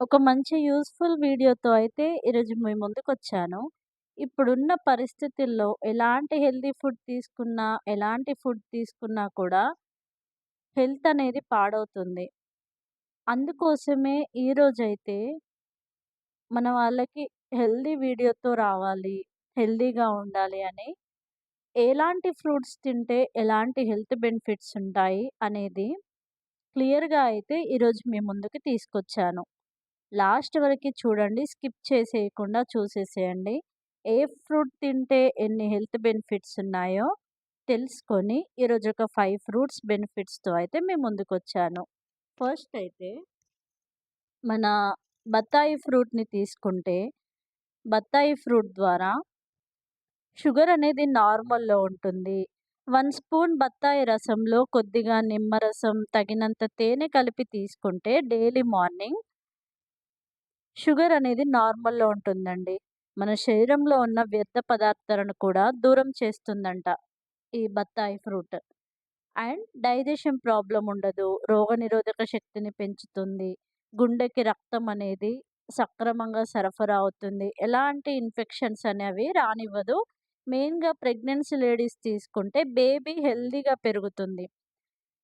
ఒక మంచి యూస్ఫుల్ వీడియోతో అయితే ఈరోజు మీ ముందుకొచ్చాను. ఇప్పుడున్న పరిస్థితుల్లో ఎలాంటి హెల్తీ ఫుడ్ తీసుకున్నా, ఎలాంటి ఫుడ్ తీసుకున్నా కూడా హెల్త్ అనేది పాడవుతుంది. అందుకోసమే ఈరోజైతే మన వాళ్ళకి హెల్తీ వీడియోతో రావాలి, హెల్తీగా ఉండాలి అని ఎలాంటి ఫ్రూట్స్ తింటే ఎలాంటి హెల్త్ బెనిఫిట్స్ ఉంటాయి అనేది క్లియర్‌గా అయితే ఈరోజు మీ ముందుకు తీసుకొచ్చాను. లాస్ట్ వరకు చూడండి. స్కిప్ చేసేయకుండా చూసేసేయండి. ఏ ఫ్రూట్ తింటే ఎన్ని హెల్త్ బెనిఫిట్స్ ఉన్నాయో తెలుసుకొని ఈరోజు ఒక ఫైవ్ ఫ్రూట్స్ బెనిఫిట్స్‌తో అయితే మీ ముందుకొచ్చాను. ఫస్ట్ అయితే మన బత్తాయి ఫ్రూట్‌ని తీసుకుంటే బత్తాయి ఫ్రూట్ ద్వారా షుగర్ అనేది నార్మల్‌లో ఉంటుంది. వన్ స్పూన్ బత్తాయి రసంలో కొద్దిగా నిమ్మరసం, తగినంత తేనె కలిపి తీసుకుంటే డైలీ మార్నింగ్ షుగర్ అనేది నార్మల్‌లో ఉంటుందండి. మన శరీరంలో ఉన్న వ్యర్థ పదార్థాలను కూడా దూరం చేస్తుందంట ఈ బత్తాయి ఫ్రూట్. అండ్ డైజెషన్ ప్రాబ్లం ఉండదు. రోగనిరోధక శక్తిని పెంచుతుంది. గుండెకి రక్తం అనేది సక్రమంగా సరఫరా అవుతుంది. ఎలాంటి ఇన్ఫెక్షన్స్ అనేవి రానివ్వదు. మెయిన్‌గా ప్రెగ్నెన్సీ లేడీస్ తీసుకుంటే బేబీ హెల్తీగా పెరుగుతుంది.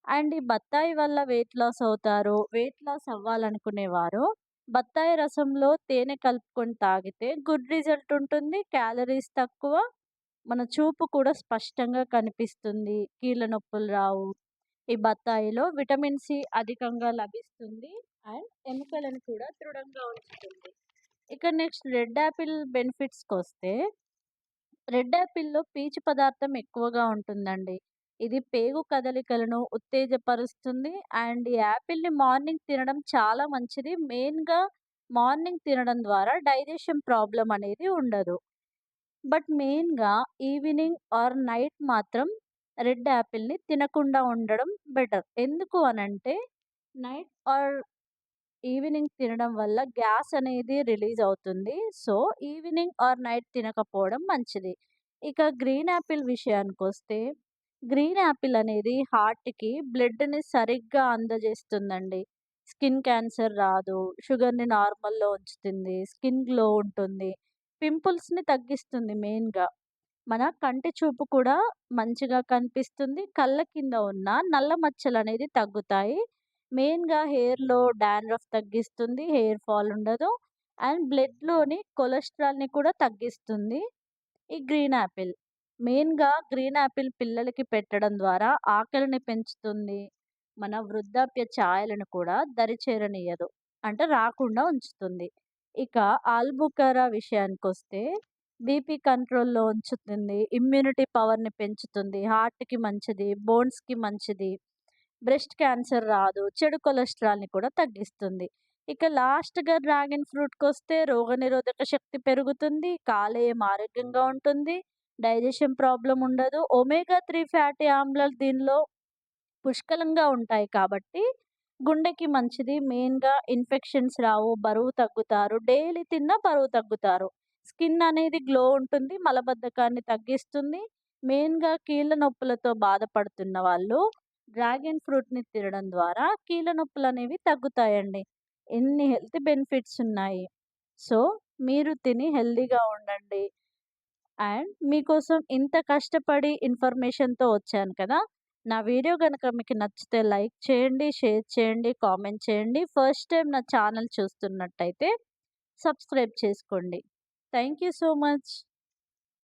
అండ్ ఈ బత్తాయి వల్ల వెయిట్ లాస్ అవుతారు. వెయిట్ లాస్ అవ్వాలనుకునేవారు బత్తాయి రసంలో తేనె కలుపుకొని తాగితే గుడ్ రిజల్ట్ ఉంటుంది. క్యాలరీస్ తక్కువ. మన చూపు కూడా స్పష్టంగా కనిపిస్తుంది. కీళ్ళ నొప్పులు రావు. ఈ బత్తాయిలో విటమిన్ సి అధికంగా లభిస్తుంది. అండ్ ఎముకలను కూడా దృఢంగా ఉంచుతుంది. ఇక నెక్స్ట్ రెడ్ యాపిల్ బెనిఫిట్స్కి వస్తే రెడ్ యాపిల్‌లో పీచు పదార్థం ఎక్కువగా ఉంటుందండి. ఇది పేగు కదలికలను ఉత్తేజపరుస్తుంది. అండ్ ఈ యాపిల్‌ని మార్నింగ్ తినడం చాలా మంచిది. మెయిన్‌గా మార్నింగ్ తినడం ద్వారా డైజెషన్ ప్రాబ్లం అనేది ఉండదు. బట్ మెయిన్‌గా ఈవినింగ్ ఆర్ నైట్ మాత్రం రెడ్ యాపిల్‌ని తినకుండా ఉండడం బెటర్. ఎందుకు అనంటే నైట్ ఆర్ ఈవినింగ్ తినడం వల్ల గ్యాస్ అనేది రిలీజ్ అవుతుంది. సో, ఈవినింగ్ ఆర్ నైట్ తినకపోవడం మంచిది. ఇక గ్రీన్ యాపిల్ విషయానికొస్తే గ్రీన్ యాపిల్ అనేది హార్ట్‌కి బ్లడ్‌ని సరిగ్గా అందజేస్తుందండి. స్కిన్ క్యాన్సర్ రాదు. షుగర్‌ని నార్మల్‌లో ఉంచుతుంది. స్కిన్ గ్లో ఉంటుంది. పింపుల్స్‌ని తగ్గిస్తుంది మెయిన్‌గా. మన కంటి చూపు కూడా మంచిగా కనిపిస్తుంది. కళ్ళ కింద ఉన్న నల్ల మచ్చలు అనేది తగ్గుతాయి. మెయిన్‌గా హెయిర్‌లో డాండ్రఫ్ తగ్గిస్తుంది. హెయిర్ ఫాల్ ఉండదు. అండ్ బ్లడ్‌లోని కొలెస్ట్రాల్‌ని కూడా తగ్గిస్తుంది ఈ గ్రీన్ యాపిల్. మెయిన్‌గా గ్రీన్ యాపిల్ పిల్లలకి పెట్టడం ద్వారా ఆకలిని పెంచుతుంది. మన వృద్ధాప్య ఛాయలను కూడా దరిచేరనీయదు. అంటే రాకుండా ఉంచుతుంది. ఇక ఆల్బుకరా విషయానికొస్తే బీపీ కంట్రోల్‌లో ఉంచుతుంది. ఇమ్యూనిటీ పవర్‌ని పెంచుతుంది. హార్ట్‌కి మంచిది. బోన్స్‌కి మంచిది. బ్రెస్ట్ క్యాన్సర్ రాదు. చెడు కొలెస్ట్రాల్‌ని కూడా తగ్గిస్తుంది. ఇక లాస్ట్‌గా డ్రాగన్ ఫ్రూట్‌కొస్తే రోగనిరోధక శక్తి పెరుగుతుంది. కాలేయం ఆరోగ్యంగా ఉంటుంది. డైజెషన్ ప్రాబ్లం ఉండదు. ఒమేగా త్రీ ఫ్యాటీ ఆమ్లాలు దీనిలో పుష్కలంగా ఉంటాయి కాబట్టి గుండెకి మంచిది. మెయిన్‌గా ఇన్ఫెక్షన్స్ రావు. బరువు తగ్గుతారు. డైలీ తిన్నా బరువు తగ్గుతారు. స్కిన్ అనేది గ్లో ఉంటుంది. మలబద్ధకాన్ని తగ్గిస్తుంది. మెయిన్‌గా కీళ్ళ నొప్పులతో బాధపడుతున్న వాళ్ళు డ్రాగన్ ఫ్రూట్‌ని తినడం ద్వారా కీళ్ళ నొప్పులు అనేవి తగ్గుతాయండి. ఎన్ని హెల్త్ బెనిఫిట్స్ ఉన్నాయి. సో, మీరు తిని హెల్దీగా ఉండండి. అండ్ మీకోసం ఇంత కష్టపడి ఇన్ఫర్మేషన్‌తో వచ్చాను కదా! నా వీడియో కనుక మీకు నచ్చితే లైక్ చేయండి, షేర్ చేయండి, కామెంట్ చేయండి. ఫస్ట్ టైం నా ఛానల్ చూస్తున్నట్టయితే సబ్స్క్రైబ్ చేసుకోండి. Thank you so much.